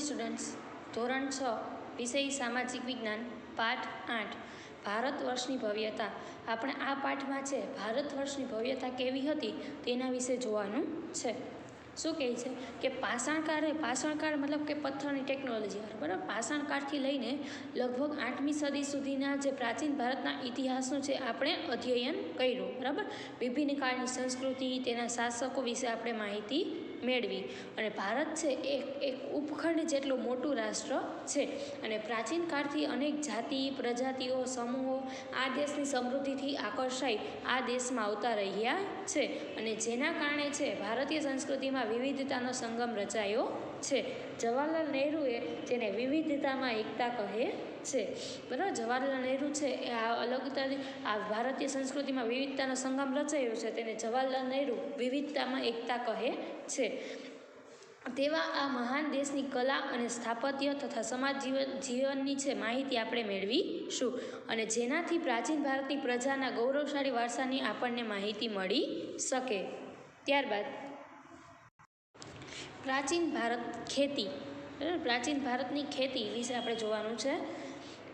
Students ધોરણ છ, વિષય સામાજિક વિજ્ઞાન, પાઠ આઠ. ભારત વર્ષની ભવ્યતા. આપણે આ પાઠમાં છે, ભારત વર્ષની ભવ્યતા કેવી હતી? તેના વિશે જોવાનું છે. શું કહે છે? કે પાષાણકાળે, પાષાણકાળ મતલબ કે પથ્થરની ટેકનોલોજી બરાબર? પાષાણકાળથી લઈને લગભગ આઠમી સદી સુધીના જે પ્રાચીન ભારતના ઇતિહાસનું છે આપણે અધ્યયન કર્યું, બરાબર? વિભિન્ન કાળની સંસ્કૃતિ, તેના શાસકો વિશે આપણે માહિતી મેળવી. અને ભારત છે એક એક ઉપખંડ જેટલું મોટું રાષ્ટ્ર છે. અને પ્રાચીન કાળથી અનેક જાતિ, પ્રજાતિઓ, સમૂહો આ દેશની સમૃદ્ધિથી આકર્ષાઈ આ દેશમાં આવતા રહ્યા છે. અને જેના કારણે છે ભારતીય સંસ્કૃતિમાં વિવિધતાનો સંગમ રચાયો છે. જવાહરલાલ નહેરુએ જેને વિવિધતામાં એકતા કહે છે. બરાબર જવાહરલાલ નહેરુ છે એ આ અલગતા આ ભારતીય સંસ્કૃતિમાં વિવિધતાનો સંગમ રચાયો છે તેને જવાહરલાલ નહેરુ વિવિધતામાં એકતા કહે છે. તેવા આ મહાન દેશની કલા અને સ્થાપત્ય તથા સમાજ જીવન જીવનની છે માહિતી આપણે મેળવીશું. અને જેનાથી પ્રાચીન ભારતની પ્રજાના ગૌરવશાળી વારસાની આપણને માહિતી મળી શકે. ત્યારબાદ પ્રાચીન ભારત ખેતી. પ્રાચીન ભારતની ખેતી વિશે આપણે જોવાનું છે.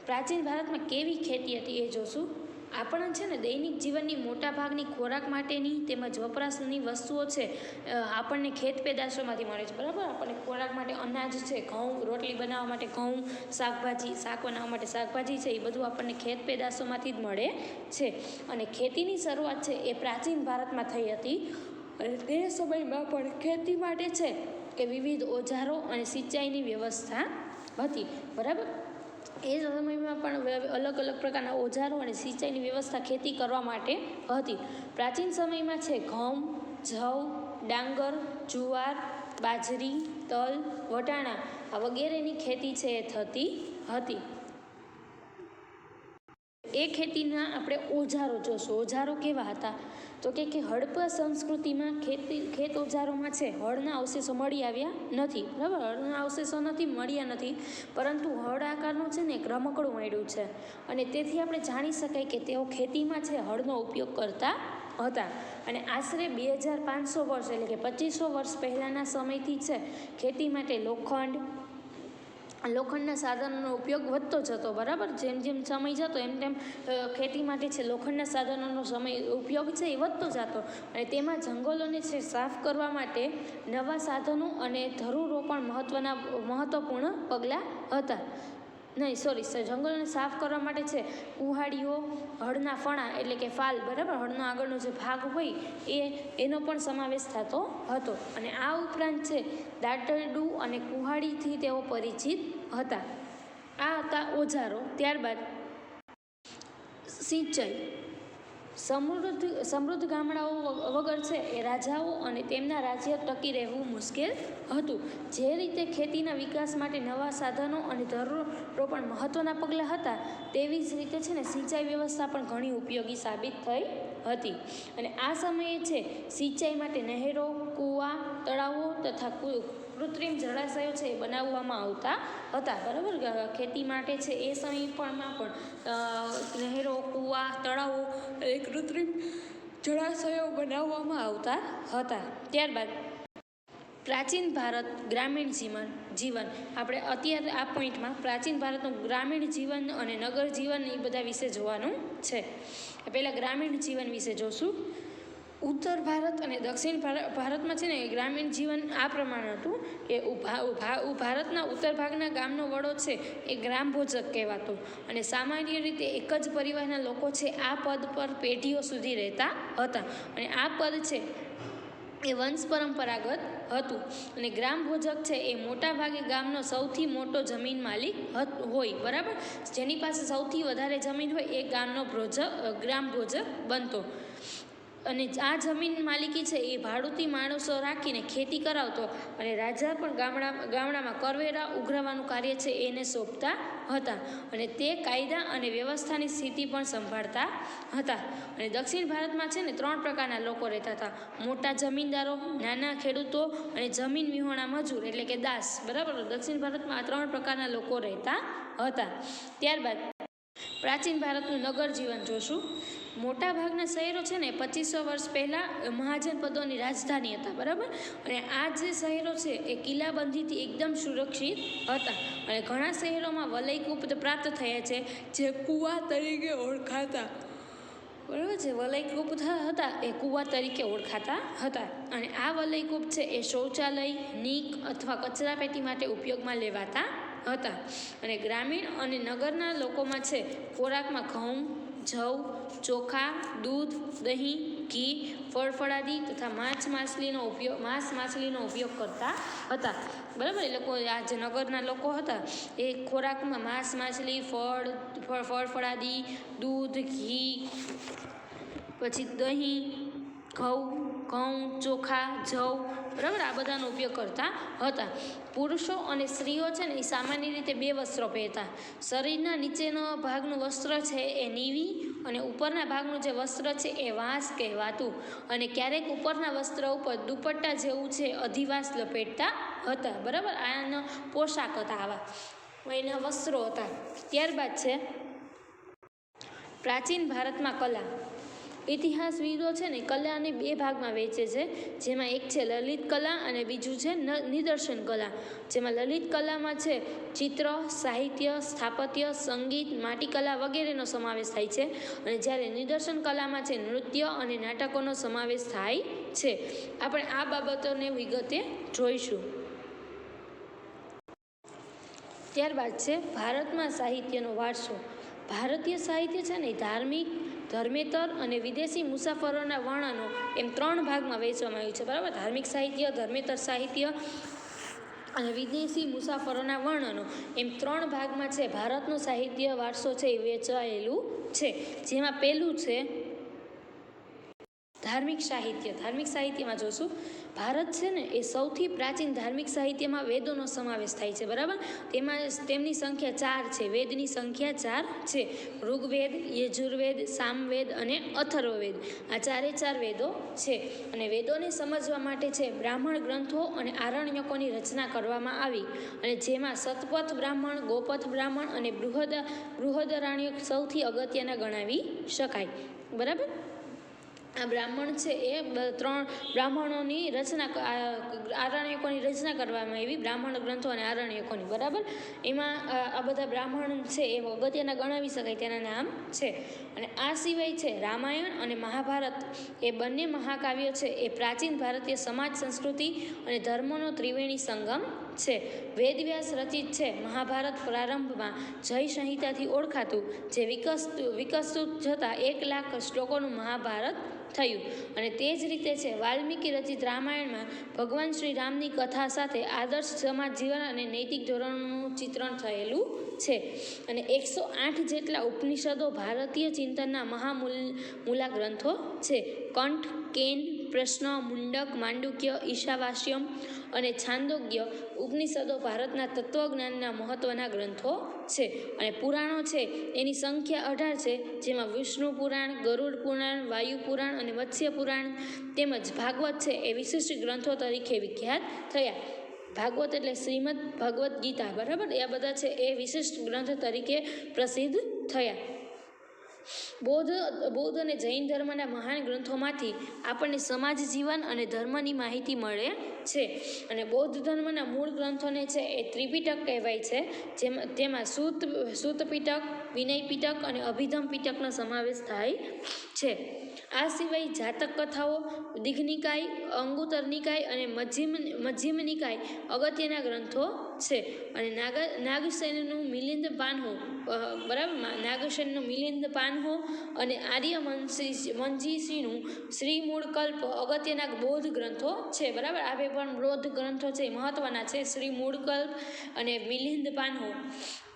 પ્રાચીન ભારતમાં કેવી ખેતી હતી એ જોશું. આપણા છે ને દૈનિક જીવનની મોટા ભાગની ખોરાક માટેની તેમજ વપરાશની વસ્તુઓ છે આપણને ખેત પેદાશોમાંથી મળે છે. બરાબર? આપણને ખોરાક માટે અનાજ છે, ઘઉં, રોટલી બનાવવા માટે ઘઉં, શાકભાજી, શાક બનાવવા માટે શાકભાજી છે, એ બધું આપણને ખેત પેદાશોમાંથી જ મળે છે. અને ખેતીની શરૂઆત છે એ પ્રાચીન ભારતમાં થઈ હતી. અને તે સમયમાં પણ ખેતી માટે છે કે વિવિધ ઓજારો અને સિંચાઈની વ્યવસ્થા હતી. બરાબર? એ સમયમાં પણ અલગ અલગ પ્રકારના ઓજારો અને સિંચાઈની વ્યવસ્થા ખેતી કરવા માટે હતી. પ્રાચીન સમયમાં છે ઘઉં, જવ, ડાંગર, જુવાર, બાજરી, તલ, વટાણા આ વગેરેની ખેતી છે એ થતી હતી. એ ખેતીના આપણે ઓજારો જોશું. ઓજારો કેવા હતા? તો કે કે હડપ્પા સંસ્કૃતિમાં ખેતી ખેત ઓજારોમાં છે, હળના અવશેષો મળી આવ્યા નથી. બરાબર? હળના અવશેષો નથી, મળ્યા નથી. પરંતુ હળ આકારનું છે ને એક રમકડું મળ્યું છે. અને તેથી આપણે જાણી શકાય કે તેઓ ખેતીમાં છે, હળનો ઉપયોગ કરતા હતા. અને આશરે બે હજાર પાંચસો વર્ષ એટલે કે પચીસો વર્ષ પહેલાંના સમયથી છે, ખેતી માટે લોખંડ લોખંડના સાધનોનો ઉપયોગ વધતો જતો, બરાબર? જેમ જેમ સમય જતો, એમ તેમ ખેતી માટે છે, લોખંડના સાધનોનો સમય ઉપયોગ છે, એ વધતો જતો. અને તેમાં જંગલોને છે, સાફ કરવા માટે નવા સાધનો અને ધરુરો પણ મહત્ત્વના મહત્ત્વપૂર્ણ પગલાં હતા. નહીં સોરી સર જંગલોને સાફ કરવા માટે છે કુહાડીઓ હળના ફણા એટલે કે ફાલ, બરાબર? હળનો આગળનો જે ભાગ હોય એ, એનો પણ સમાવેશ થતો હતો. અને આ ઉપરાંત છે દાટરડું અને કુહાડીથી તેઓ પરિચિત હતા. આ હતા ઓજારો. ત્યારબાદ સિંચાઈ. સમૃદ્ધ સમૃદ્ધ ગામડાઓ વગર છે એ રાજાઓ અને તેમના રાજ્ય ટકી રહેવું મુશ્કેલ હતું. જે રીતે ખેતીના વિકાસ માટે નવા સાધનો અને ધરોરો મહત્ત્વના પગલાં હતા, તેવી જ રીતે છે ને સિંચાઈ વ્યવસ્થા પણ ઘણી ઉપયોગી સાબિત થઈ હતી. અને આ સમયે છે સિંચાઈ માટે નહેરો, કૂવા, તળાવો તથા કુ- કૃત્રિમ જળાશયો છે એ બનાવવામાં આવતા હતા, બરાબર? ખેતી માટે છે એ સમય પણ નહેરો, કૂવા, તળાવો એ કૃત્રિમ જળાશયો બનાવવામાં આવતા હતા. ત્યારબાદ પ્રાચીન ભારત ગ્રામીણ જીવન જીવન. આપણે અત્યારે આ પોઈન્ટમાં પ્રાચીન ભારતનું ગ્રામીણ જીવન અને નગર જીવન એ બધા વિશે જોવાનું છે. પહેલાં ગ્રામીણ જીવન વિશે જોશું. ઉત્તર ભારત અને દક્ષિણ ભાર- ભારતમાં છે ને ગ્રામીણ જીવન આ પ્રમાણે હતું કે ભારતના ઉત્તર ભાગના ગામનો વડો છે એ ગ્રામ ભોજક કહેવાતો. અને સામાન્ય રીતે એક જ પરિવારના લોકો છે આ પદ પર પેઢીઓ સુધી રહેતા હતા. અને આ પદ છે એ વંશ પરંપરાગત હતું. અને ગ્રામ ભોજક છે એ મોટા ભાગે ગામનો સૌથી મોટો જમીન માલિક હોય. બરાબર? જેની પાસે સૌથી વધારે જમીન હોય એ ગામનો ભોજક ગ્રામ ભોજક બનતો. અને આ જમીન માલિકી છે એ ભાડુતી માણસો રાખીને ખેતી કરાવતો અને રાજા પણ ગામડા, ગામડામાં કરવેરા ઉઘરાવવાનું કાર્ય છે એને સોંપતા હતા અને તે કાયદા અને વ્યવસ્થાની સ્થિતિ પણ સંભાળતા હતા. અને દક્ષિણ ભારતમાં છે ને ત્રણ પ્રકારના લોકો રહેતા હતા. મોટા જમીનદારો, નાના ખેડૂતો અને જમીન વિહોણા મજૂર એટલે કે દાસ. બરાબર? દક્ષિણ ભારતમાં આ ત્રણ પ્રકારના લોકો રહેતા હતા. ત્યારબાદ પ્રાચીન ભારતનું નગર જીવન જોશું. મોટા ભાગના શહેરો છે ને પચીસો વર્ષ પહેલાં મહાજન પદોની રાજધાની હતા, બરાબર? અને આ જે શહેરો છે એ કિલ્લાબંધીથી એકદમ સુરક્ષિત હતા. અને ઘણા શહેરોમાં વલયકૂપ પ્રાપ્ત થયા છે, જે કુવા તરીકે ઓળખાતા. બરાબર છે? વલયકૂપ હતા એ કૂવા તરીકે ઓળખાતા હતા. અને આ વલયકૂપ છે એ શૌચાલય, નીક અથવા કચરાપેટી માટે ઉપયોગમાં લેવાતા હતા. અને ગ્રામીણ અને નગરના લોકોમાં છે, ખોરાકમાં ઘઉં જવ, ચોખા, દૂધ, દહીં, ઘી, ફળફળાદી તથા માછ માછલીનો ઉપયોગ માંસ માછલીનો ઉપયોગ કરતા હતા. બરાબર? એ લોકો આ જે નગરના લોકો હતા, એ ખોરાકમાં માંસ માછલી, ફળ ફળ ફળફળાદી, દૂધ, ઘી, પછી દહીં, ઘઉં ઘઉં, ચોખા, જવ બરાબર? આ બધાનો ઉપયોગ કરતા હતા. પુરુષો અને સ્ત્રીઓ છે ને, એ સામાન્ય રીતે બે વસ્ત્રો પહેરતા. શરીરના નીચેનો ભાગનું વસ્ત્ર છે એ નીવી અને ઉપરના ભાગનું જે વસ્ત્ર છે એ વાંસ કહેવાતું. અને ક્યારેક ઉપરના વસ્ત્ર ઉપર દુપટ્ટા જેવું છે, અધિવાસ લપેટતા હતા. બરાબર? આના પોશાક હતા આવા. એના વસ્ત્રો હતા. ત્યારબાદ છે પ્રાચીન ભારતમાં કલા. ઇતિહાસવિદો છે ને, કલાને બે ભાગમાં વહેંચે છે. જેમાં એક છે લલિત કલા અને બીજું છે નિદર્શન કલા. જેમાં લલિત કલામાં છે ચિત્ર, સાહિત્ય, સ્થાપત્ય, સંગીત, માટીકલા વગેરેનો સમાવેશ થાય છે. અને જ્યારે નિદર્શન કલામાં છે નૃત્ય અને નાટકોનો સમાવેશ થાય છે. આપણે આ બાબતોને વિગતે જોઈશું. ત્યારબાદ છે ભારતમાં સાહિત્યનો વારસો. ભારતીય સાહિત્ય છે ને ધાર્મિક ધર્મેતર અને વિદેશી મુસાફરોના વર્ણનો એમ ત્રણ ભાગમાં વહેંચવામાં આવ્યું છે, બરાબર? ધાર્મિક સાહિત્ય, ધર્મેતર સાહિત્ય અને વિદેશી મુસાફરોના વર્ણનો એમ ત્રણ ભાગમાં છે. ભારતનું સાહિત્ય વારસો છે એ વેચાયેલું છે. જેમાં પહેલું છે ધાર્મિક સાહિત્ય. ધાર્મિક સાહિત્યમાં જોશું, ભારત છે ને, એ સૌથી પ્રાચીન ધાર્મિક સાહિત્યમાં વેદોનો સમાવેશ થાય છે, બરાબર? તેમાં તેમની સંખ્યા ચાર છે, વેદની સંખ્યા ચાર છે. ઋગ્વેદ, યજુર્વેદ, સામવેદ અને અથર્વવેદ. આ ચારે ચાર વેદો છે અને વેદોને સમજવા માટે છે બ્રાહ્મણ ગ્રંથો અને આરણ્યકોની રચના કરવામાં આવી. અને જેમાં સતપથ બ્રાહ્મણ, ગોપથ બ્રાહ્મણ અને બૃહદ બૃહદરાણ્યક સૌથી અગત્યના ગણાવી શકાય. બરાબર? આ બ્રાહ્મણ છે એ ત્રણ બ્રાહ્મણોની રચના આરણ્યકોની રચના કરવામાં આવી, બ્રાહ્મણ ગ્રંથો અને આરણ્યકોની, બરાબર? એમાં આ બધા બ્રાહ્મણ છે એ અગત્યના ગણાવી શકાય તેના નામ છે. અને આ સિવાય છે રામાયણ અને મહાભારત. એ બંને મહાકાવ્યો છે એ પ્રાચીન ભારતીય સમાજ સંસ્કૃતિ અને ધર્મનો ત્રિવેણી સંગમ છે. વેદવ્યાસ રચિત છે. મહાભારત પ્રારંભમાં જય સંહિતાથી ઓળખાતું, જે વિકસતું વિકસતું જતાં એક લાખ શ્લોકોનું મહાભારત થયું. અને તે જ રીતે છે, વાલ્મીકી રચિત રામાયણમાં ભગવાન શ્રી રામની કથા સાથે આદર્શ સમાજ જીવન અને નૈતિક ધોરણોનું ચિત્રણ થયેલું છે. અને એકસો આઠ જેટલા ઉપનિષદો ભારતીય ચિંતનના મહામૂલ મૂલા ગ્રંથો છે. કંઠ, કેન પ્રશ્ન, મુંડક, માંડુક્ય, ઈશાવાસ્યમ અને છાંદોગ્ય ઉપનિષદો ભારતના તત્વજ્ઞાનના મહત્ત્વના ગ્રંથો છે અને પુરાણો છે. એની સંખ્યા અઢાર છે, જેમાં વિષ્ણુ પુરાણ, ગરુડ પુરાણ, વાયુ પુરાણ અને મત્સ્ય પુરાણ તેમજ ભાગવત છે એ વિશિષ્ટ ગ્રંથો તરીકે વિખ્યાત થયા. ભાગવત એટલે શ્રીમદ ભગવદ્ ગીતા, બરાબર? એ બધા છે એ વિશિષ્ટ ગ્રંથ તરીકે પ્રસિદ્ધ થયા. બૌદ્ધ બૌદ્ધ અને જૈન ધર્મના મહાન ગ્રંથોમાંથી આપણને સમાજ જીવન અને ધર્મની માહિતી મળે છે. અને બૌદ્ધ ધર્મના મૂળ ગ્રંથોને છે એ ત્રિપિટક કહેવાય છે. જેમાં, તેમાં સૂત સૂત પિટક વિનય પિટક અને અભિધમ પિટકનો સમાવેશ થાય છે. આ સિવાય જાતક કથાઓ, દિગ્નિકાય અંગુતર નિકાય અને મજ્જિમ નિકાય અગત્યના ગ્રંથો છે. અને નાગા, નાગસેનનું મિલિંદ પાનહો બરાબર? નાગસેનનું મિલિંદ પાનહો અને આર્ય મંજીસિંહનું શ્રી શ્રીમૂળ કલ્પ અગત્યના બૌદ્ધ ગ્રંથો છે, બરાબર? આ બે પણ બૌદ્ધ ગ્રંથો છે મહત્ત્વના છે શ્રી મૂળકલ્પ અને મિલિંદ પાનહો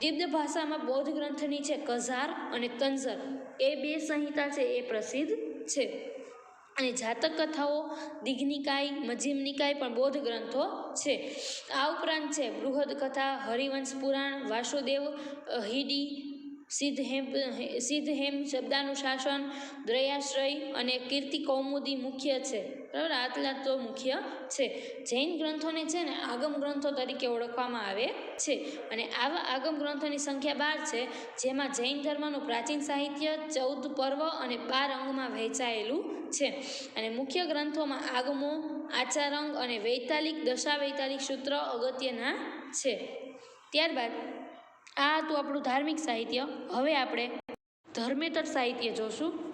તિબ્દ ભાષામાં બૌદ્ધ ગ્રંથની છે, કઝાર અને કંઝર. એ બે સંહિતા છે, એ પ્રસિદ્ધ છે. અને જાતક કથાઓ, દિગ્નિકાય મજ્જિમ નિકાય પણ બૌદ્ધ ગ્રંથો છે. આ ઉપરાંત છે બૃહદ કથા, હરિવંશ પુરાણ, વાસુદેવ હિડી સિદ્ધ હેમ સિદ્ધ શબ્દાનું શાસન દ્રયાશ્રય અને કીર્તિ કૌમુદી મુખ્ય છે. બરાબર? આટલા તો મુખ્ય છે. જૈન ગ્રંથોને છે ને આગમ ગ્રંથો તરીકે ઓળખવામાં આવે છે. અને આવા આગમ ગ્રંથોની સંખ્યા બાર છે, જેમાં જૈન ધર્મનું પ્રાચીન સાહિત્ય, ચૌદ પર્વ અને બાર અંગમાં વહેંચાયેલું છે. અને મુખ્ય ગ્રંથોમાં આગમો, આચારંગ અને વૈતાલિક, દશાવૈતાલિક સૂત્ર અગત્યના છે. ત્યારબાદ આ હતું આપણું ધાર્મિક સાહિત્ય. હવે આપણે ધર્મેતર સાહિત્ય જોશું.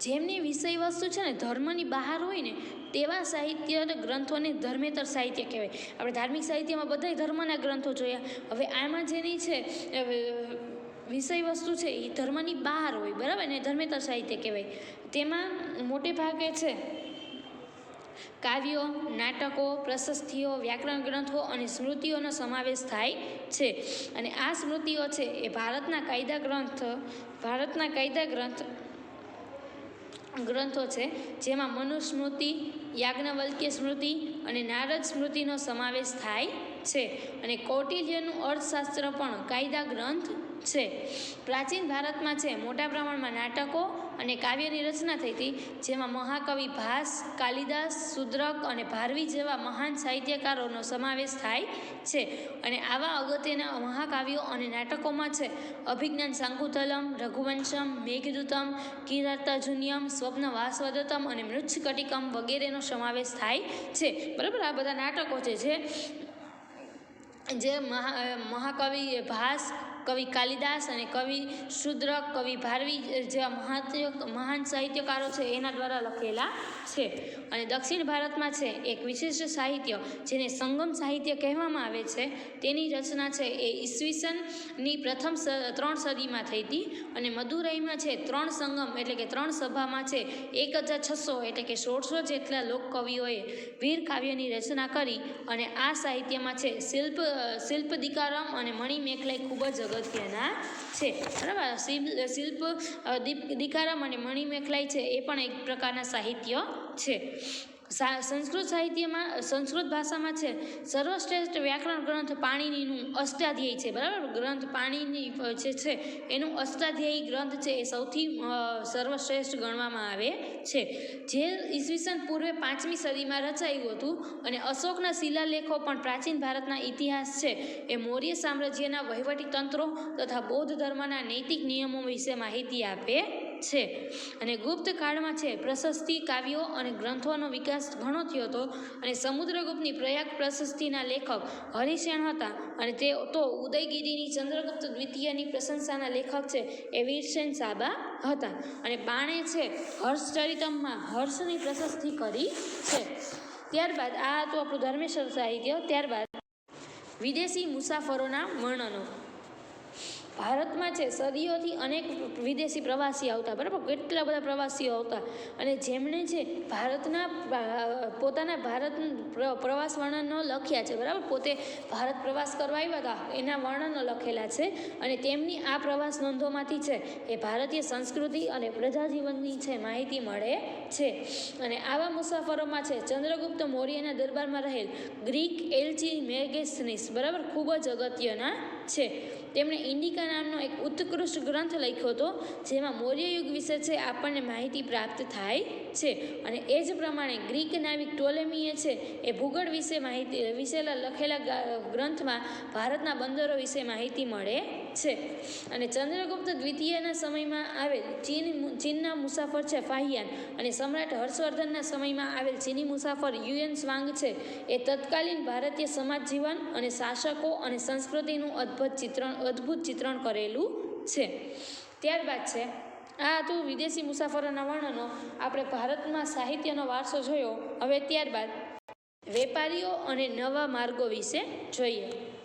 જેમની વિષય વસ્તુ છે ને ધર્મની બહાર હોય ને તેવા સાહિત્ય ગ્રંથોને ધર્મેતર સાહિત્ય કહેવાય. આપણે ધાર્મિક સાહિત્યમાં બધાય ધર્મના ગ્રંથો જોયા. હવે આમાં જેની છે વિષય વસ્તુ છે, એ ધર્મની બહાર હોય. બરાબર ને? ધર્મેતર સાહિત્ય કહેવાય. તેમાં મોટે ભાગે છે કાવ્યો નાટકો, પ્રશસ્તિઓ, વ્યાકરણ ગ્રંથો અને સ્મૃતિઓનો સમાવેશ થાય છે. અને આ સ્મૃતિઓ છે એ ભારતના કાયદા ગ્રંથ, ભારતના કાયદા ગ્રંથ, ગ્રંથો છે, જેમાં મનુસ્મૃતિ, યાજ્ઞવલ્ક્ય સ્મૃતિ અને નારદ સ્મૃતિનો સમાવેશ થાય છે. અને કૌટિલ્યનું અર્થશાસ્ત્ર પણ કાયદા ગ્રંથ છે. પ્રાચીન ભારતમાં છે મોટા પ્રમાણમાં નાટકો અને કાવ્યની રચના થઈ હતી જેમાં મહાકવિ ભાસ, કાલિદાસ શુદ્રક અને ભારવી જેવા મહાન સાહિત્યકારોનો સમાવેશ થાય છે. અને આવા અગત્યના મહાકાવ્યો અને નાટકોમાં છે અભિજ્ઞાન શાંકુતલમ રઘુવંશમ, મેઘદૂતમ, કિરાતાજુન્યમ, સ્વપ્ન વાસવદતમ અને મૃચ્છકટિકમ વગેરેનો સમાવેશ થાય છે. બરાબર? આ બધા નાટકો છે જે જે મહા, મહાકવિ ભાસ કવિ કાલિદાસ અને કવિ શુદ્રક કવિ ભારવી જેવા મહાત્ય, મહાન સાહિત્યકારો છે, એના દ્વારા લખેલા છે. અને દક્ષિણ ભારતમાં છે એક વિશિષ્ટ સાહિત્ય, જેને સંગમ સાહિત્ય કહેવામાં આવે છે. તેની રચના છે એ ઈસવીસનની પ્રથમ ત્રણ સદીમાં થઈ હતી અને મદુરાઈમાં છે ત્રણ સંગમ, એટલે કે ત્રણ સભામાં છે એક હજાર છસો, એટલે કે સોળસો જેટલા લોકકવિઓએ વીર કાવ્યની રચના કરી અને આ સાહિત્યમાં છે શિલ્પ શિલ્પ દિકારમ અને મણિમેખલાઈ ખૂબ જ અગત્યના છે. બરાબર? શિલ્પ દીપ- દિકારમ અને મણિમેખલાઈ છે, એ પણ એક પ્રકારના સાહિત્ય છે. સંસ્કૃત સાહિત્યમાં સંસ્કૃત ભાષામાં છે, સર્વશ્રેષ્ઠ વ્યાકરણ ગ્રંથ પાણીનીનું અષ્ટાધ્યાયી છે, બરાબર? ગ્રંથ પાણીની જે છે, એનું અષ્ટાધ્યાયી ગ્રંથ છે, એ સૌથી સર્વશ્રેષ્ઠ ગણવામાં આવે છે. જે ઈસવીસન પૂર્વે પાંચમી સદીમાં રચાયું હતું અને અશોકના શિલાલેખો પણ પ્રાચીન ભારતના ઇતિહાસ છે. એ મૌર્ય સામ્રાજ્યના વહીવટી તંત્રો તથા બૌદ્ધ ધર્મના નૈતિક નિયમો વિશે માહિતી આપે છે. અને ગુપ્ત કાળમાં છે, પ્રશસ્તિ, કાવ્યો અને ગ્રંથોનો વિકાસ ઘણો થયો હતો અને સમુદ્રગુપ્તની પ્રયાગ પ્રશસ્તિના લેખક હરિસેન હતા અને તે તો ઉદયગીરીની ચંદ્રગુપ્ત દ્વિતીયની પ્રશંસાના લેખક છે એ વીરસેન સાબા હતા. અને બાણે છે હર્ષચરિતમમાં હર્ષની પ્રશસ્તિ કરી છે. ત્યારબાદ, આ હતું આપણું ધર્મેશ્વર સાહિત્ય. ત્યારબાદ, વિદેશી મુસાફરોના વર્ણનો ભારતમાં છે, સદીઓથી અનેક વિદેશી પ્રવાસી આવતા, બરાબર? કેટલા બધા પ્રવાસીઓ આવતા? અને જેમણે છે, ભારતના પોતાના ભારત પ્રવાસ વર્ણનો લખ્યા છે, બરાબર? પોતે ભારત પ્રવાસ કરવા આવ્યા હતા, એના વર્ણનો લખેલા છે અને તેમની આ પ્રવાસ નોંધોમાંથી છે, એ ભારતીય સંસ્કૃતિ અને પ્રજાજીવનની છે, માહિતી મળે છે. અને આવા મુસાફરોમાં છે, ચંદ્રગુપ્ત મૌર્યના દરબારમાં રહેલ ગ્રીક એલચી મેગેસનિસ, બરાબર? ખૂબ જ અગત્યના છે. તેમણે ઇન્ડિકા નામનો એક ઉત્કૃષ્ટ ગ્રંથ લખ્યો હતો, જેમાં મૌર્ય યુગ વિશે છે આપણને માહિતી પ્રાપ્ત થાય. છે અને એ જ પ્રમાણે ગ્રીક નાવિક ટોલેમીએ છે, એ ભૂગોળ વિશે માહિતી, વિશેલા લખેલા ગ્રંથમાં ભારતના બંદરો વિશે માહિતી મળે છે. અને ચંદ્રગુપ્ત દ્વિતીયના સમયમાં આવેલ ચીન, ચીનના મુસાફર છે ફાહિયાન અને સમ્રાટ હર્ષવર્ધનના સમયમાં આવેલ ચીની મુસાફર યુએન સ્વાંગ છે, એ તત્કાલીન ભારતીય સમાજ જીવન અને શાસકો અને સંસ્કૃતિનું અદ્ભુત ચિત્રણ અદ્ભુત ચિત્રણ કરેલું છે. ત્યારબાદ છે આ હતું વિદેશી મુસાફરોના વર્ણનો. આપણે ભારતમાં સાહિત્યનો વારસો જોયો. હવે ત્યારબાદ વેપારીઓ અને નવા માર્ગો વિશે જોઈએ.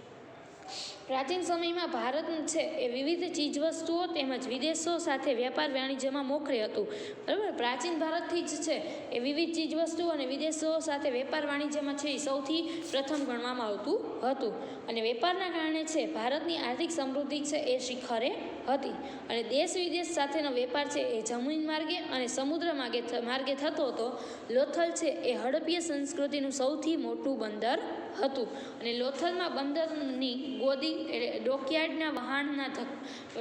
પ્રાચીન સમયમાં ભારત છે એ વિવિધ ચીજવસ્તુઓ તેમજ વિદેશો સાથે વેપાર વાણિજ્યમાં મોખરે હતું. બરાબર? પ્રાચીન ભારતથી જ છે એ વિવિધ ચીજવસ્તુઓ અને વિદેશો સાથે વેપાર વાણિજ્યમાં છે એ સૌથી પ્રથમ ગણવામાં આવતું હતું. અને વેપારના કારણે છે ભારતની આર્થિક સમૃદ્ધિ છે એ શિખરે હતી. અને દેશ વિદેશ સાથેનો વેપાર છે એ જમીન માર્ગે અને સમુદ્ર માર્ગે માર્ગે થતો હતો. લોથલ છે એ હડપ્પીય સંસ્કૃતિનું સૌથી મોટું બંદર હતું. અને લોથલમાં બંદરની ગોદી ડોકયાર્ડના વહાણના ધક,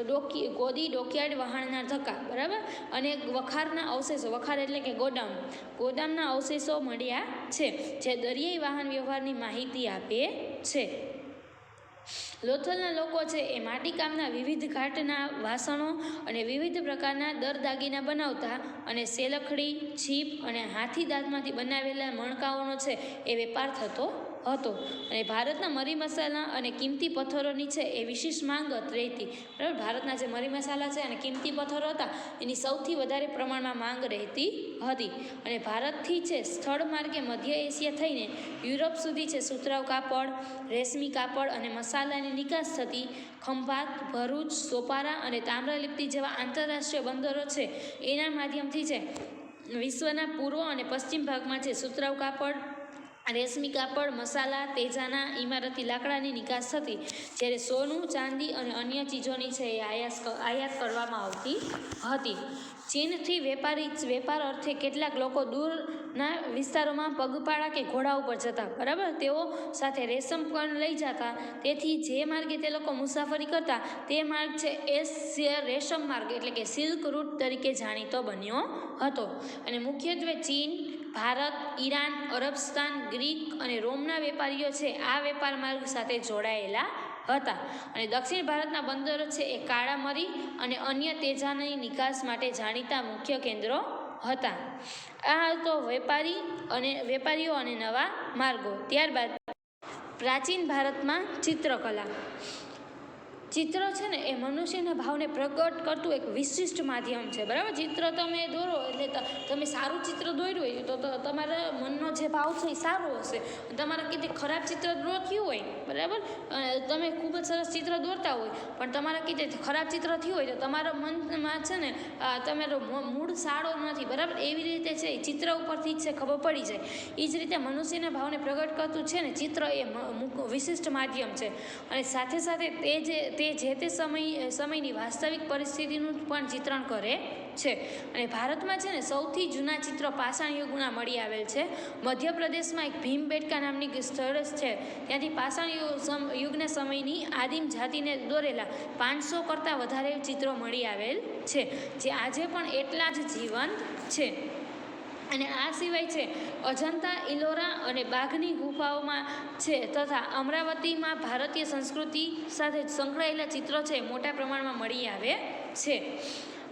ડોકી, ગોદી ડોકયાર્ડ વહાણના ધક્કા, બરાબર? અને વખારના અવશેષો, વખાર એટલે કે ગોડાઉન. ગોદામના અવશેષો મળ્યા છે, જે દરિયાઈ વાહન વ્યવહારની માહિતી આપે છે. લોથલના લોકો છે એ માટીકામના વિવિધ ઘાટના વાસણો અને વિવિધ પ્રકારના દર દાગીના બનાવતા અને સેલખડી, છીપ અને હાથી દાંતમાંથી બનાવેલા મણકાઓનો છે, એ વેપાર થતો હતો. અને ભારતના મરી મસાલા અને કિંમતી પથ્થરોની છે એ વિશેષ માંગ રહેતી. બરાબર? ભારતના જે મરી મસાલા છે અને કિંમતી પથ્થરો હતા, એની સૌથી વધારે પ્રમાણમાં માંગ રહેતી હતી. અને ભારતથી છે સ્થળ માર્ગે મધ્ય એશિયા થઈને યુરોપ સુધી છે સુતરાઉ કાપડ, રેશમી કાપડ અને મસાલાની નિકાસ થતી ખંભાત, ભરૂચ, સોપારા અને તામ્રલિપ્તિ જેવા આંતરરાષ્ટ્રીય બંદરો છે, એના માધ્યમથી છે વિશ્વના પૂર્વ અને પશ્ચિમ ભાગમાં છે સુતરાઉ કાપડ રેશમી કાપડ, મસાલા, તેજાના ઇમારતી લાકડાની નિકાસ થતી જ્યારે સોનું, ચાંદી અને અન્ય ચીજોની છે એ આયાસ આયાત કરવામાં આવતી હતી. ચીનથી વેપારી, વેપાર અર્થે કેટલાક લોકો દૂરના વિસ્તારોમાં પગપાળા કે ઘોડા ઉપર જતા. બરાબર? તેઓ સાથે રેશમ પણ લઈ જતા. તેથી જે માર્ગે તે લોકો મુસાફરી કરતા, તે માર્ગ છે એ રેશમ માર્ગ, એટલે કે સિલ્ક રૂટ તરીકે જાણીતો બન્યો હતો. અને મુખ્યત્વે ચીન ભારત, ઈરાન અરબસ્તાન ગ્રીક અને રોમના વેપારીઓ છે, આ વેપાર માર્ગ સાથે જોડાયેલા હતા. અને દક્ષિણ ભારતના બંદરો છે એ કાળા મરી અને અન્ય તેજાની નિકાસ માટે જાણીતા મુખ્ય કેન્દ્રો હતા. આ તો વેપારી અને વેપારીઓ અને નવા માર્ગો. ત્યારબાદ પ્રાચીન ભારતમાં ચિત્રકલા. ચિત્ર છે ને એ મનુષ્યના ભાવને પ્રગટ કરતું એક વિશિષ્ટ માધ્યમ છે. બરાબર? ચિત્ર તમે દોરો એટલે તમે સારું ચિત્ર દોર્યું હોય તો તમારા મનનો જે ભાવ છે એ સારો હશે. તમારા કીધે ખરાબ ચિત્ર ડ્રો થયું હોય, બરાબર? તમે ખૂબ જ સરસ ચિત્ર દોરતા હોય, પણ તમારા કીધે ખરાબ ચિત્ર થયું હોય તો તમારા મનમાં છે ને તમારો મૂળ સારો નથી. બરાબર? એવી રીતે છે ચિત્ર ઉપરથી જ છે ખબર પડી જાય. એ જ રીતે મનુષ્યના ભાવને પ્રગટ કરતું છે ને ચિત્ર એ વિશિષ્ટ માધ્યમ છે. અને સાથે સાથે તે જે તે જે તે સમય સમયની વાસ્તવિક પરિસ્થિતિનું પણ ચિત્રણ કરે છે. અને ભારતમાં છે ને સૌથી જૂના ચિત્રો પાષાણ યુગના મળી આવેલ છે. મધ્યપ્રદેશમાં એક ભીમબેટકા નામની સ્થળ છે. ત્યાંથી પાષાણ યુગના સમયની આદિમ જાતિને દોરેલા પાંચસો કરતાં વધારે ચિત્રો મળી આવેલ છે, જે આજે પણ એટલા જ જીવંત છે. અને આ સિવાય છે, અજંતા, ઇલોરા અને બાઘની ગુફાઓમાં છે તથા અમરાવતીમાં ભારતીય સંસ્કૃતિ સાથે સંકળાયેલા ચિત્રો છે મોટા પ્રમાણમાં મળી આવે છે.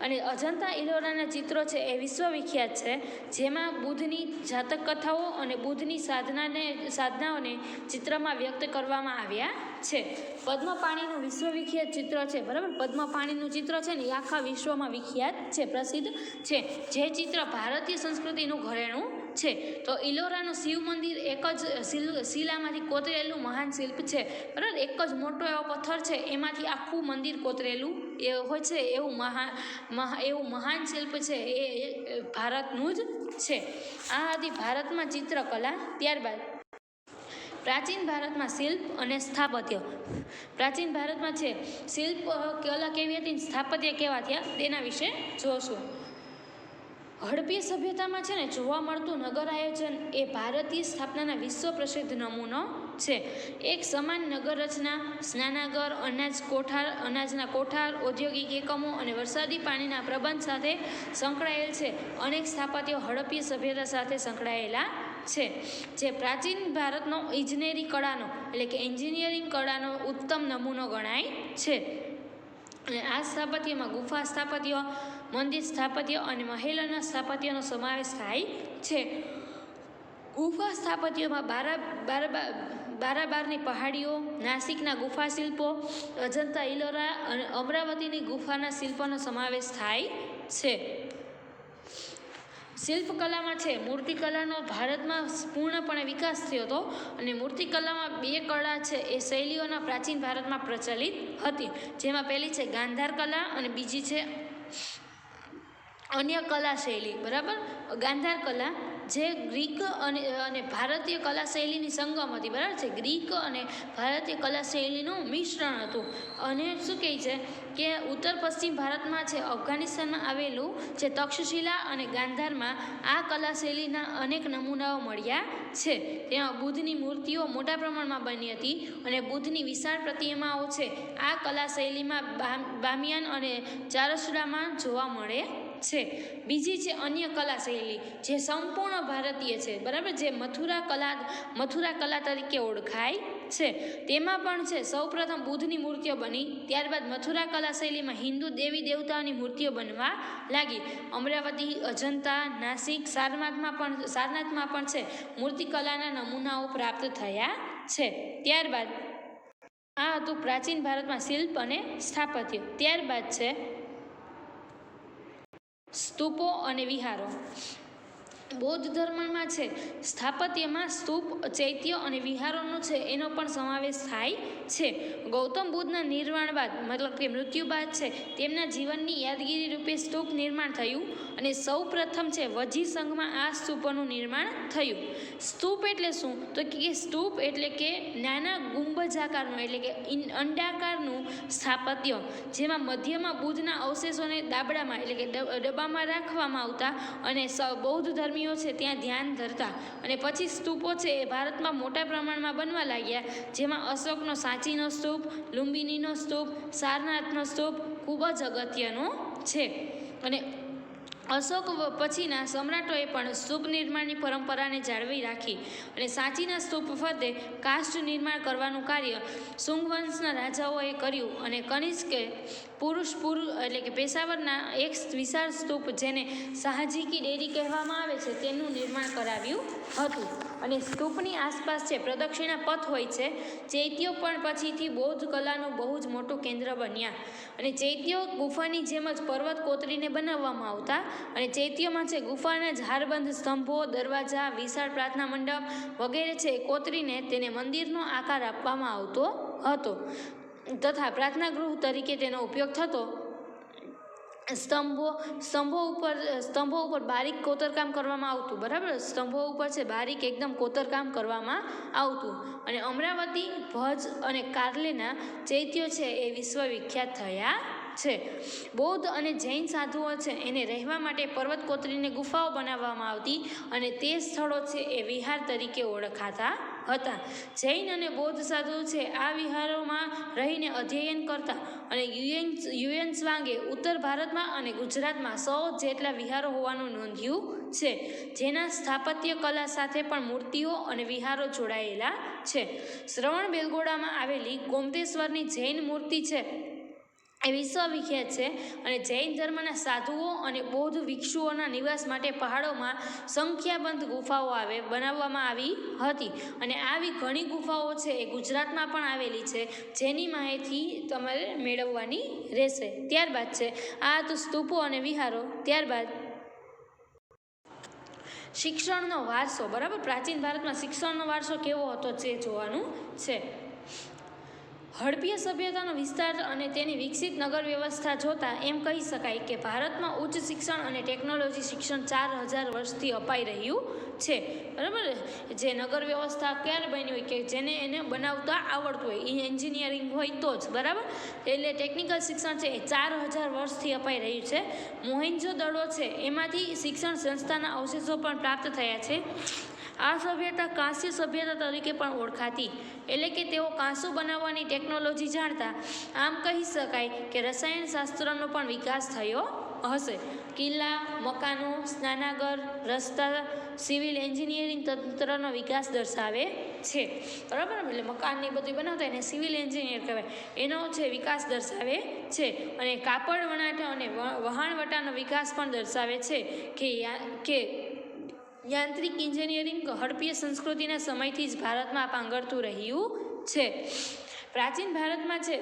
અને અજંતા ઇલોરાના ચિત્રો છે એ વિશ્વવિખ્યાત છે, જેમાં બુદ્ધની જાતક કથાઓ અને બુદ્ધની સાધનાને, સાધનાઓને ચિત્રમાં વ્યક્ત કરવામાં આવ્યા છે. પદ્મપાણીનું વિશ્વવિખ્યાત ચિત્ર છે, બરાબર? પદ્મપાણીનું ચિત્ર છે ને એ આખા વિશ્વમાં વિખ્યાત છે, પ્રસિદ્ધ છે. જે ચિત્ર ભારતીય સંસ્કૃતિનું ઘરેણું છે. તો ઇલોરાનું શિવ મંદિર એક જ શિલ- શિલામાંથી કોતરેલું મહાન શિલ્પ છે. બરાબર? એક જ મોટો એવો પથ્થર છે. એમાંથી આખું મંદિર કોતરેલું એ હોય છે. એવું મહા એવું મહાન શિલ્પ છે. એ ભારતનું જ છે. આ હતી ભારતમાં ચિત્રકલા ત્યારબાદ. પ્રાચીન ભારતમાં શિલ્પ અને સ્થાપત્ય. પ્રાચીન ભારતમાં છે. શિલ્પ કલા કેવી હતી સ્થાપત્ય કેવા થયા તેના વિશે જોશું. હડપીય સભ્યતામાં છે ને જોવા મળતું નગર આયોજન એ ભારતીય સ્થાપનાના વિશ્વ પ્રસિદ્ધ નમૂનો છે. એક સમાન નગર રચના, સ્નાનાગર, અનાજ કોઠાર, અનાજના કોઠાર, ઔદ્યોગિક એકમો અને વરસાદી પાણીના પ્રબંધ સાથે સંકળાયેલ છે. અનેક સ્થાપત્યો હડપ્પીય સભ્યતા સાથે સંકળાયેલા છે. જે પ્રાચીન ભારતનો ઇજનેરી કળાનો એટલે કે એન્જિનિયરિંગ કળાનો ઉત્તમ નમૂનો ગણાય છે. અને આ સ્થાપત્યમાં ગુફા સ્થાપત્ય મંદિર સ્થાપત્ય અને મહેલાના સ્થાપત્યનો સમાવેશ થાય છે. ગુફા સ્થાપત્યોમાં બારા બારા બારાબારની પહાડીઓ, નાસિકના ગુફા શિલ્પો, અજંતા ઇલોરા અને અમરાવતીની ગુફાના શિલ્પોનો સમાવેશ થાય છે. શિલ્પકલામાં છે, મૂર્તિકલાનો ભારતમાં પૂર્ણપણે વિકાસ થયો હતો અને મૂર્તિકલામાં બે કળા છે, એ શૈલીઓના પ્રાચીન ભારતમાં પ્રચલિત હતી. જેમાં પહેલી છે ગાંધાર કલા અને બીજી છે અન્ય કલા શૈલી બરાબર? ગાંધાર કલા, જે ગ્રીક અને અને ભારતીય કલા શૈલીની સંગમ હતી, બરાબર? છે ગ્રીક અને ભારતીય કલા શૈલીનું મિશ્રણ હતું. અને શું કહે છે કે ઉત્તર પશ્ચિમ ભારતમાં છે અફઘાનિસ્તાનમાં આવેલું જે તક્ષશિલા અને ગાંધારમાં આ કલા શૈલીના અનેક નમૂનાઓ મળ્યા છે. તેમાં બુદ્ધની મૂર્તિઓ મોટા પ્રમાણમાં બની હતી અને બુદ્ધની વિશાળ પ્રતિમાઓ છે. આ કલા શૈલીમાં બામ- બામિયાન અને ચારસુડામાં જોવા મળે છે. બીજી છે અન્ય કલા શૈલી જે સંપૂર્ણ ભારતીય છે, બરાબર? જે મથુરા કલા મથુરા કલા તરીકે ઓળખાય છે. તેમાં પણ છે, સૌપ્રથમ બુદ્ધની મૂર્તિઓ બની, ત્યારબાદ મથુરા કલા શૈલીમાં હિન્દુ દેવી દેવતાઓની મૂર્તિઓ બનવા લાગી. અમરાવતી, અજંતા, નાસિક, સારનાથમાં પણ સારનાથમાં પણ છે મૂર્તિકલાના નમૂનાઓ પ્રાપ્ત થયા છે. ત્યારબાદ આ હતું પ્રાચીન ભારતમાં શિલ્પ અને સ્થાપત્ય. ત્યારબાદ છે સ્તૂપો અને વિહારો. બૌદ્ધ ધર્મમાં છે. સ્થાપત્યમાં સ્તૂપ, ચૈત્ય અને વિહારોનો છે એનો પણ સમાવેશ થાય છે. ગૌતમ બુદ્ધના નિર્માણ બાદ, મતલબ કે મૃત્યુ બાદ છે, તેમના જીવનની યાદગીરી રૂપે સ્તૂપ નિર્માણ થયું અને સૌ પ્રથમ છે વજી સંઘમાં આ સ્તૂપોનું નિર્માણ થયું. સ્તૂપ એટલે શું? તો કે સ્તૂપ એટલે કે નાના ગુંબજાકારનું એટલે કે અંડાકારનું સ્થાપત્ય, જેમાં મધ્યમાં બુદ્ધના અવશેષોને દાબડામાં એટલે કે ડબ્બામાં રાખવામાં આવતા અને સ- બૌદ્ધ ધર્મીઓ છે ત્યાં ધ્યાન ધરતા અને પછી સ્તૂપો છે એ ભારતમાં મોટા પ્રમાણમાં બનવા લાગ્યા, જેમાં અશોકનો સાંચીનો સ્તૂપ, લુંબિનીનો સ્તૂપ, સારનાથનો સ્તૂપ ખૂબ જ અગત્યનો છે. અને અશોક પછીના સમ્રાટોએ પણ સ્તૂપ નિર્માણની પરંપરાને જાળવી રાખી અને સાંચીના સ્તૂપ ફરતે કાષ્ઠ નિર્માણ કરવાનું કાર્ય શુંગવંશના રાજાઓએ કર્યું અને કનિષ્કે પુરુષપુર એટલે કે પેશાવરના એક વિશાળ સ્તૂપ જેને સાહજીકી ડેરી કહેવામાં આવે છે, તેનું નિર્માણ કરાવ્યું હતું. અને સ્તૂપની આસપાસ છે પ્રદક્ષિણા પથ હોય છે, ચૈત્યો પણ પછીથી બૌદ્ધ કલાનું બહુ જ મોટું કેન્દ્ર બન્યા. અને ચૈત્યો ગુફાની જેમ જ પર્વત કોતરીને બનાવવામાં આવતા. અને ચૈત્યોમાં છે ગુફાના ઝારબંધ સ્તંભો, દરવાજા, વિશાળ પ્રાર્થના મંડપ વગેરે છે કોતરીને તેને મંદિરનો આકાર આપવામાં આવતો હતો. તથા પ્રાર્થના ગૃહ તરીકે તેનો ઉપયોગ થતો. સ્તંભો સ્તંભો ઉપર સ્તંભો ઉપર બારીક કોતરકામ કરવામાં આવતું. બરાબર? સ્તંભો ઉપર છે બારીક એકદમ કોતરકામ કરવામાં આવતું. અને અમરાવતી, ભજ અને કાર્લેના ચૈત્યો છે એ વિશ્વવિખ્યાત થયા છે. બૌદ્ધ અને જૈન સાધુઓ છે એને રહેવા માટે પર્વત કોતરીને ગુફાઓ બનાવવામાં આવતી અને તે સ્થળો છે એ વિહાર તરીકે ઓળખાતા હતા. જૈન અને બૌદ્ધ સાધુ છે, આ વિહારોમાં રહીને અધ્યયન કરતા અને યુએન યુએન સ્વાંગે ઉત્તર ભારતમાં અને ગુજરાતમાં સો જેટલા વિહારો હોવાનું નોંધ્યું છે, જેના સ્થાપત્ય કલા સાથે પણ મૂર્તિઓ અને વિહારો જોડાયેલા છે. શ્રવણ બેલગોડામાં આવેલી ગોમતેશ્વરની જૈન મૂર્તિ છે. એ વિશ્વવિખ્યાત છે અને જૈન ધર્મના સાધુઓ અને બૌદ્ધ ભિક્ષુઓના નિવાસ માટે પહાડોમાં સંખ્યાબંધ ગુફાઓ આવે, બનાવવામાં આવી હતી. અને આવી ઘણી ગુફાઓ છે એ ગુજરાતમાં પણ આવેલી છે. જેની માહિતી તમારે મેળવવાની રહેશે. ત્યારબાદ છે આ તો સ્તૂપો અને વિહારો. ત્યારબાદ શિક્ષણનો વારસો. બરાબર? પ્રાચીન ભારતમાં શિક્ષણનો વારસો કેવો હતો તે જોવાનું છે. હડપીય સભ્યતાનો વિસ્તાર અને તેની વિકસિત નગર વ્યવસ્થા જોતાં એમ કહી શકાય કે ભારતમાં ઉચ્ચ શિક્ષણ અને ટેકનોલોજી શિક્ષણ ચાર હજાર વર્ષથી અપાઈ રહ્યું છે. બરાબર? જે નગર વ્યવસ્થા ક્યારે બની હોય કે જેને એને બનાવતા આવડતું હોય, એ એન્જિનિયરિંગ હોય તો જ, બરાબર? એટલે ટેકનિકલ શિક્ષણ છે એ ચાર હજાર વર્ષથી અપાઈ રહ્યું છે. મોહેન્જો દડો છે, એમાંથી શિક્ષણ સંસ્થાના અવશેષો પણ પ્રાપ્ત થયા છે. આ સભ્યતા કાંસ્ય સભ્યતા તરીકે પણ ઓળખાતી. એટલે કે તેઓ કાંસુ બનાવવાની ટેકનોલોજી જાણતા. આમ કહી શકાય કે રસાયણશાસ્ત્રનો પણ વિકાસ થયો હશે. કિલ્લા, મકાનો, સ્નાનાગર, રસ્તા, સિવિલ એન્જિનિયરિંગ તંત્રનો વિકાસ દર્શાવે છે. બરાબર? એટલે મકાનની બધું બનાવતા એને સિવિલ એન્જિનિયર કહેવાય. એનો છે વિકાસ દર્શાવે છે. અને કાપડ વણાટ અને વહાણવટાનો વિકાસ પણ દર્શાવે છે. કે કે યાંત્રિક એન્જિનિયરિંગ હડપીય સંસ્કૃતિના સમયથી જ ભારતમાં પાંગરતું રહ્યું છે. પ્રાચીન ભારતમાં છે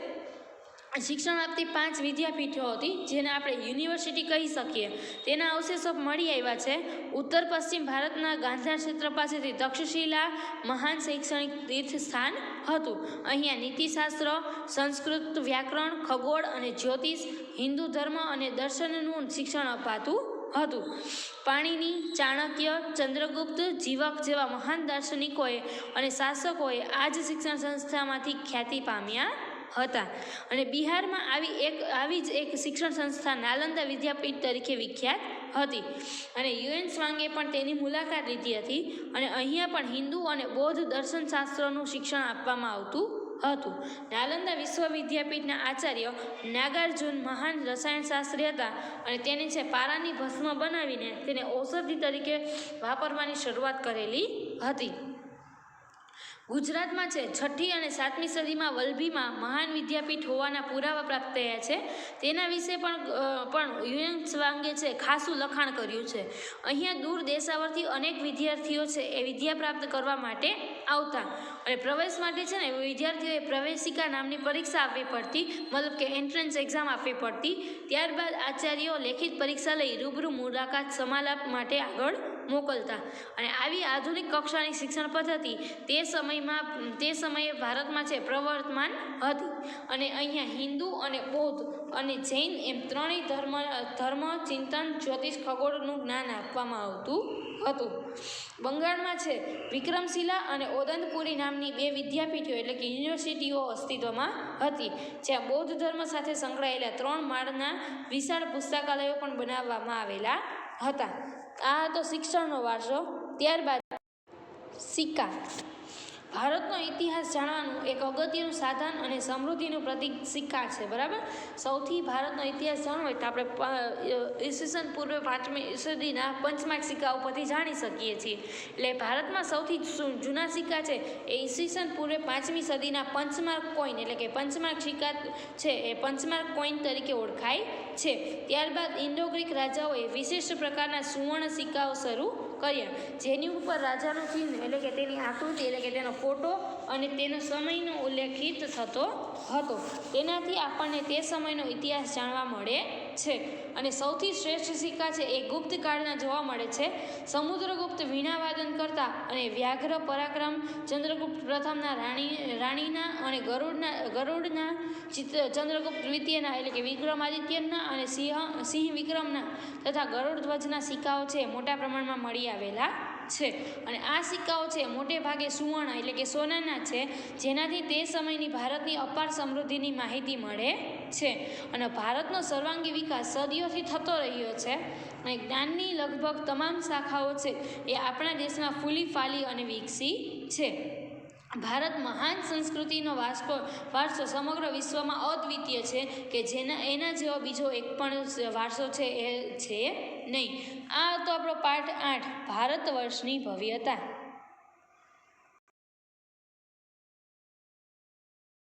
શિક્ષણ આપતી પાંચ વિદ્યાપીઠો હતી, જેને આપણે યુનિવર્સિટી કહી શકીએ, તેના અવશેષો મળી આવ્યા છે. ઉત્તર પશ્ચિમ ભારતના ગાંધાર ક્ષેત્ર પાસેથી તક્ષશિલા મહાન શૈક્ષણિક તીર્થ સ્થાન હતું. અહીંયા નીતિશાસ્ત્ર, સંસ્કૃત વ્યાકરણ, ખગોળ અને જ્યોતિષ, હિન્દુ ધર્મ અને દર્શનનું શિક્ષણ અપાતું હતું. પાણીની ચાણક્ય ચંદ્રગુપ્ત જીવક જેવા મહાન દાર્શનિકોએ અને શાસકોએ આ જ શિક્ષણ સંસ્થામાંથી ખ્યાતિ પામ્યા હતા. અને બિહારમાં આવી એક, આવી જ એક શિક્ષણ સંસ્થા નાલંદા વિદ્યાપીઠ તરીકે વિખ્યાત હતી. અને યુએન સ્વાંગે પણ તેની મુલાકાત લીધી હતી. અને અહીંયા પણ હિન્દુ અને બૌદ્ધ દર્શનશાસ્ત્રનું શિક્ષણ આપવામાં આવતું હતું. નાલંદા વિશ્વવિદ્યાપીઠના આચાર્ય નાગાર્જુન મહાન રસાયણશાસ્ત્રી હતા અને તેને છે પારાની ભસ્મ બનાવીને તેને ઔષધિ તરીકે વાપરવાની શરૂઆત કરેલી હતી. ગુજરાતમાં છે છઠ્ઠી અને સાતમી સદીમાં વલભીમાં મહાન વિદ્યાપીઠ હોવાના પુરાવા પ્રાપ્ત થયા છે. તેના વિશે પણ પણ યુએન સ્વાંગે છે ખાસું લખાણ કર્યું છે. અહીંયા દૂર દેશાવરથી અનેક વિદ્યાર્થીઓ છે એ વિદ્યા પ્રાપ્ત કરવા માટે આવતા. અને પ્રવેશ માટે છે ને વિદ્યાર્થીઓએ પ્રવેશિકા નામની પરીક્ષા આપવી પડતી, મતલબ કે એન્ટ્રન્સ એક્ઝામ આપવી પડતી. ત્યારબાદ આચાર્યો લેખિત પરીક્ષા લઈ રૂબરૂ મુલાકાત સમાલાપ માટે આગળ મોકલતા. અને આવી આધુનિક કક્ષાની શિક્ષણ પદ્ધતિ તે સમયમાં, તે સમયે ભારતમાં છે, પ્રવર્તમાન હતી. અને અહીંયા હિન્દુ અને બૌદ્ધ અને જૈન એમ ત્રણેય ધર્મ ધર્મ, ચિંતન, જ્યોતિષ ખગોળનું જ્ઞાન આપવામાં આવતું હતું. બંગાળમાં છે, વિક્રમશિલા અને ઓદંતપુરી નામની બે વિદ્યાપીઠો એટલે કે યુનિવર્સિટીઓ અસ્તિત્વમાં હતી, જ્યાં બૌદ્ધ ધર્મ સાથે સંકળાયેલા ત્રણ માળના વિશાળ પુસ્તકાલયો પણ બનાવવામાં આવેલા હતા. આ હતો શિક્ષણનો વારસો ત્યારબાદ સિક્કા. ભારતનો ઇતિહાસ જાણવાનું એક અગત્યનું સાધન અને સમૃદ્ધિનું પ્રતીક સિક્કા છે, બરાબર? સૌથી ભારતનો ઇતિહાસ જાણવો હોય તો આપણે ઈસવીસન પૂર્વે પાંચમી સદીના પંચમાર્ક સિક્કા ઉપરથી જાણી શકીએ છીએ. એટલે ભારતમાં સૌથી જૂના સિક્કા છે એ ઈસવીસન પૂર્વે પાંચમી સદીના પંચમાર્ક કોઈન, એટલે કે પંચમાર્ક સિક્કા છે એ પંચમાર્ક કોઈન તરીકે ઓળખાય છે. ત્યારબાદ ઇન્ડો ગ્રીક રાજાઓએ વિશિષ્ટ પ્રકારના સુવર્ણ સિક્કાઓ શરૂ કર્યા, જેની ઉપર રાજાનું ચિહ્ન એટલે કે તેની આકૃતિ એટલે કે તેનો ફોટો અને તેનો સમયનો ઉલ્લેખિત થતો હતો. તેનાથી આપણને તે સમયનો ઇતિહાસ જાણવા મળે છે. અને સૌથી શ્રેષ્ઠ સિક્કા છે એ ગુપ્ત કાળના જોવા મળે છે. સમુદ્રગુપ્ત વીણાવાદન કરતા અને વ્યાઘ્ર પરાક્રમ ચંદ્રગુપ્ત પ્રથમના રાણી, રાણીના અને ગરુડના ગરુડના ચિત્ર, ચંદ્રગુપ્ત દ્વિતીયના એટલે કે વિક્રમાદિત્યના અને સિંહ સિંહ વિક્રમના તથા ગરુડ ધ્વજના સિક્કાઓ છે મોટા પ્રમાણમાં મળી આવેલા છે. અને આ સિક્કાઓ છે મોટે ભાગે સુવર્ણ એટલે કે સોનાના છે, જેનાથી તે સમયની ભારતની અપાર સમૃદ્ધિની માહિતી મળે છે. અને ભારતનો સર્વાંગી વિકાસ સદીઓથી થતો રહ્યો છે અને જ્ઞાનની લગભગ તમામ શાખાઓ છે એ આપણા દેશમાં ફૂલી ફાલી અને વિકસી છે. ભારત મહાન સંસ્કૃતિનો વાસ્કો વારસો સમગ્ર વિશ્વમાં અદ્વિતીય છે કે જેના, એના જેવો બીજો એક પણ વારસો છે એ છે નહીં. આ હતો આપણો પાઠ આઠ, ભારત વર્ષની ભવ્યતા.